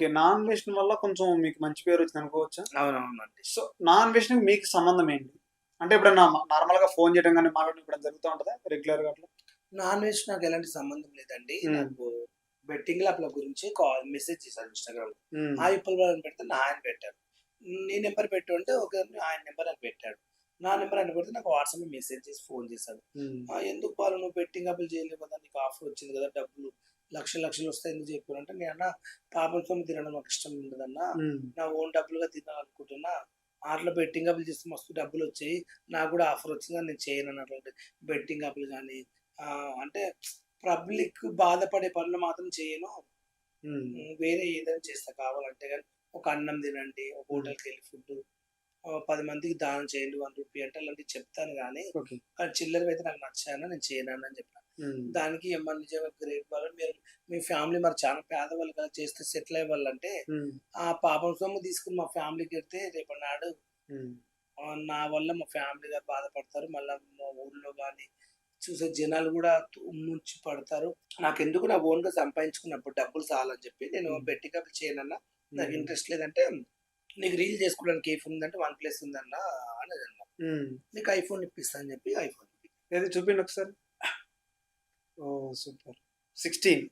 Okay non veg వల్ల కొంచెం మీకు మంచి పేరు వచ్చింది అనుకోవచ్చా? అవునవునండి. సో నాన్ వెజ్ మీకు సంబంధం ఏంటి? అంటే ఎప్పుడన్నా నార్మల్గా ఫోన్ చేయడం కానీ మాట్లాడడం ఇప్పుడు జరుగుతూ ఉంటుందా రెగ్యులర్గా అట్లా? నాన్ వెజ్ నాకు ఎలాంటి సంబంధం లేదండి. మ్మ్. నాకు బెట్టింగ్ యాప్ల గురించి కాల్ మెసేజ్ చేశాను ఇన్స్టాగ్రామ్ ఆ ఇప్పుడు వాళ్ళని పెడితే నా ఆయన పెట్టాడు. నీ నెంబర్ పెట్టు అంటే ఒక ఆయన నెంబర్ అని పెట్టాడు. నా నెంబర్ అని పెడితే నాకు వాట్సాప్ మెసేజ్ చేసి ఫోన్ చేశాడు. "ఆ, ఎందుకు వాళ్ళు నువ్వు బెట్టింగ్ అప్పులు చేయలేవు కదా? నీకు ఆఫర్ వచ్చింది కదా డబ్బులు. లక్షలు లక్షలు వస్తాయి ఎందుకు చెప్పారు అంటే నేను అన్న పాపంతో తినడం నాకు ఇష్టం ఉండదన్న నా ఓన్ డబ్బులుగా తినాలనుకుంటున్నా ఆటలో బెట్టింగ్ అప్పులు చేస్తే మస్తు డబ్బులు వచ్చాయి నాకు కూడా ఆఫర్ వచ్చింది నేను చేయను అన్నటువంటి బెట్టింగ్ అప్పులు కానీ అంటే పబ్లిక్ బాధపడే పనులు మాత్రం చేయను. వేరే ఏదైనా చేస్తా కావాలంటే కానీ ఒక అన్నం తినండి ఒక హోటల్కి వెళ్ళి ఫుడ్ పది మందికి దానం చేయండి వన్ రూపీ అంటే అలాంటివి చెప్తాను కానీ కానీ చిల్లర అయితే నాకు నచ్చాను నేను చేయను అని చెప్పాను. దానికి ఏమన్నా నిజంగా గ్రేట్ వాళ్ళు మీరు మీ ఫ్యామిలీ మరి చాలా పేదవాళ్ళు కదా చేస్తే సెటిల్ అయ్యేవాళ్ళంటే ఆ పాపం సొమ్ము తీసుకుని మా ఫ్యామిలీకి వెళ్తే రేపు నాడు నా వల్ల మా ఫ్యామిలీ గారు బాధపడతారు. మళ్ళీ మా ఊర్లో కానీ చూసే జనాలు కూడా ముంచి పడతారు. నాకు ఎందుకు నా ఓన్గా సంపాదించుకున్నప్పుడు డబ్బులు చాలని చెప్పి నేను. బెట్టింగ్ అప్ చేయనన్నా నాకు ఇంట్రెస్ట్ లేదంటే నీకు రీల్ చేసుకోవడానికి ఐఫోన్ ఉందంటే వన్ ప్లస్ ఉందన్న అని అన్నా. నీకు ఐఫోన్ ఇప్పిస్తా అని చెప్పి ఐఫోన్ ఏది చూపిండి ఒకసారి. super. 16.